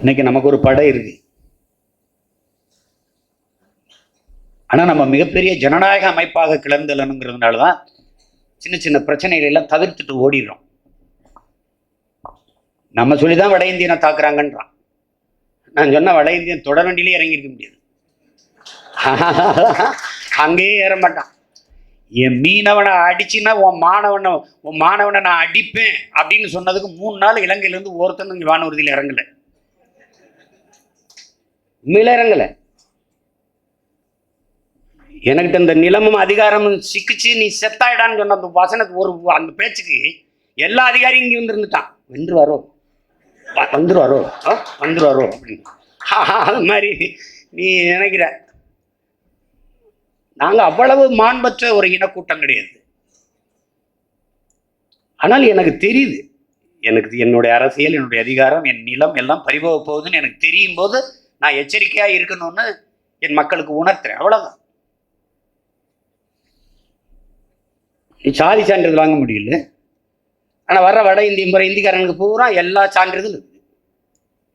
இன்னைக்கு நமக்கு ஒரு படை இருக்கு. ஆனால் நம்ம மிகப்பெரிய ஜனநாயக அமைப்பாக கிளர்ந்தலனுங்கிறதுனால தான் சின்ன சின்ன பிரச்சனைகள் எல்லாம் தவிர்த்துட்டு ஓடிடுறோம். நம்ம சொல்லி தான் வட இந்தியனை தாக்குறாங்கன்றான். நான் சொன்ன வட இந்தியன் தொடர்வண்டிலே இறங்கியிருக்க முடியாது. அங்கேயே ஏற மாட்டான். என் மீனவனை அடிச்சுன்னா உன் மாணவனை உன் மாணவனை நான் அடிப்பேன் அப்படின்னு சொன்னதுக்கு மூணு நாள் இலங்கையிலேருந்து ஒருத்தன் இங்கே வானூர்தியில் இறங்கலை. உண்மையில இறங்கல எனக்கு இந்த நிலமும் அதிகாரமும் சிக்கிச்சு நீ செத்தாயிடான்னு சொன்ன அந்த வசனத்து ஒரு அந்த பேச்சுக்கு எல்லா அதிகாரியும் இங்கே வந்துருந்துட்டான். வென்றுவாரோ வந்துருவாரோ? வந்துருவாரோ? அப்படின்னு. அது மாதிரி நீ நினைக்கிற. நாங்கள் அவ்வளவு மாண்பற்ற ஒரு இனக்கூட்டம் கிடையாது. ஆனால் எனக்கு தெரியுது எனக்கு என்னுடைய அரசியல் என்னுடைய அதிகாரம் என் நிலம் எல்லாம் பறிபோக போகுதுன்னு எனக்கு தெரியும் போது நான் எச்சரிக்கையாக இருக்கணும்னு என் மக்களுக்கு உணர்த்துறேன். அவ்வளோதான் நீ சாதி சான்றிதழ் வாங்க முடியல. ஆனால் வர்ற வட இந்திய முறை இந்திக்காரனுக்கு பூரா எல்லா சான்றிதழும் இருக்குது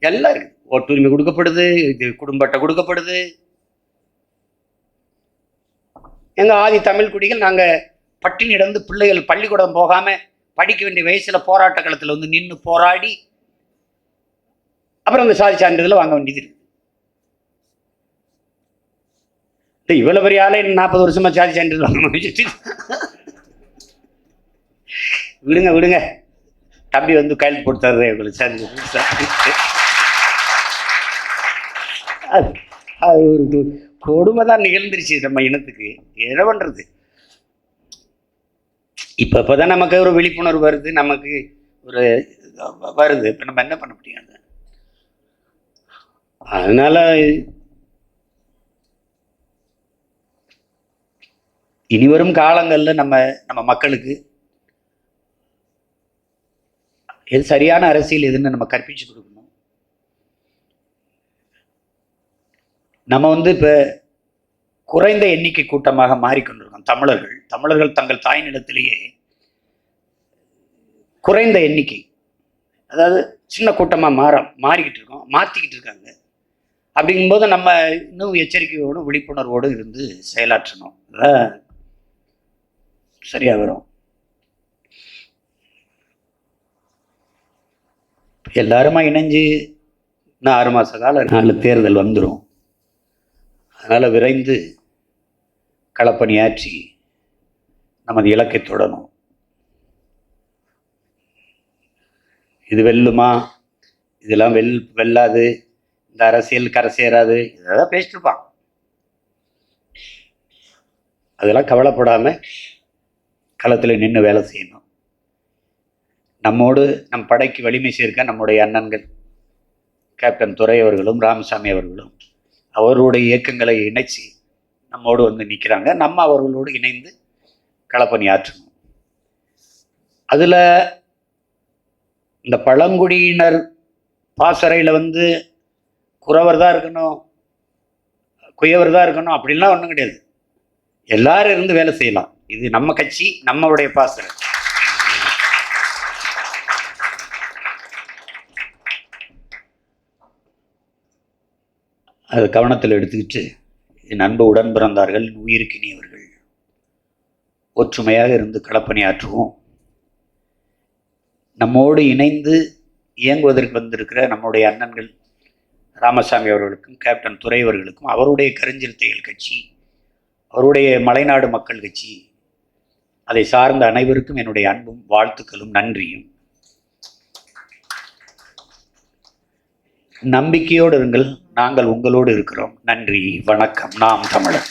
எல்லாம் இருக்குது ஓட்டுரிமை கொடுக்கப்படுது இது குடும்பத்தை கொடுக்கப்படுது. எங்கள் ஆதி தமிழ் குடிகள் நாங்கள் பட்டினிடந்து பிள்ளைகள் பள்ளிக்கூடம் போகாமல் படிக்க வேண்டிய வயசில் போராட்ட களத்தில் வந்து நின்று போராடி அப்புறம் அந்த சாதி சான்றிதழை வாங்க வேண்டியது இருக்குது டேய், இவ்வளவு பெரிய ஆளே நாற்பது வருஷமா சாதி சென்று விடுங்க விடுங்க. தம்பி வந்து கையில் போட்டு உங்களுக்கு சான்றிதழ் அது ஒரு கொடுமை தான் நிகழ்ந்துருச்சு நம்ம இனத்துக்கு. என்ன பண்ணுறது இப்போ இப்போ தான் நமக்கு ஒரு விழிப்புணர்வு வருது நமக்கு ஒரு வருது. இப்போ நம்ம என்ன பண்ண முடியாது அதனால இனி வரும் காலங்களில் நம்ம நம்ம மக்களுக்கு எது சரியான அரசியல் எதுன்னு நம்ம கற்பிச்சு கொடுக்கணும். நம்ம வந்து இப்போ குறைந்த எண்ணிக்கை கூட்டமாக மாறிக்கொண்டிருக்கோம் தமிழர்கள் தமிழர்கள் தங்கள் தாய் நிலத்திலேயே குறைந்த எண்ணிக்கை அதாவது சின்ன கூட்டமாக மாற மாறிக்கிட்டு இருக்கோம் மாற்றிக்கிட்டு இருக்காங்க. அப்படிங்கும்போது நம்ம இன்னும் எச்சரிக்கையோடும் விழிப்புணர்வோடு இருந்து செயலாற்றணும். அதான் சரியாக வரும். எல்லாருமா இணைஞ்சு இன்னும் ஆறு மாத கால நாலு தேர்தல் வந்துடும் அதனால் விரைந்து களப்பணியாற்றி நமது இலக்கை தொடணும். இது வெல்லுமா? இதெல்லாம் வெல் வெல்லாது. இந்த அரசியல் கரை சேராது. இதெல்லாம் பேசிட்டு இருப்பான். அதெல்லாம் கவலைப்படாமல் களத்தில் நின்று வேலை செய்யணும். நம்மோடு நம் படைக்கு வலிமை சேர்க்க நம்முடைய அண்ணன்கள் கேப்டன் துறை அவர்களும் ராமசாமி அவர்களும் அவருடைய இயக்கங்களை இணைச்சி நம்மோடு வந்து நிற்கிறாங்க நம்ம அவர்களோடு இணைந்து களப்பணி ஆற்றணும். அதில் இந்த பழங்குடியினர் பாசறையில் வந்து குறவர் தான் இருக்கணும் குயவர் தான் இருக்கணும் அப்படின்லாம் ஒன்றும் கிடையாது. எல்லாரும் இருந்து வேலை செய்யலாம். இது நம்ம கட்சி நம்மளுடைய பாசல் அது கவனத்தில் எடுத்துக்கிட்டு என் அன்பு உடன் பிறந்தார்கள் உயிருக்கினியவர்கள் ஒற்றுமையாக இருந்து களப்பணியாற்றுவோம். நம்மோடு இணைந்து இயங்குவதற்கு வந்திருக்கிற நம்முடைய அண்ணன்கள் ராமசாமி அவர்களுக்கும் கேப்டன் துறை அவர்களுக்கும் அவருடைய கருஞ்சிறுத்தைகள் கட்சி அவருடைய மலைநாடு மக்கள் கட்சி அதை சார்ந்த அனைவருக்கும் என்னுடைய அன்பும் வாழ்த்துக்களும் நன்றியும். நம்பிக்கையோடு இருங்கள். நாங்கள் உங்களோடு இருக்கிறோம். நன்றி வணக்கம். நாம் தமிழர்.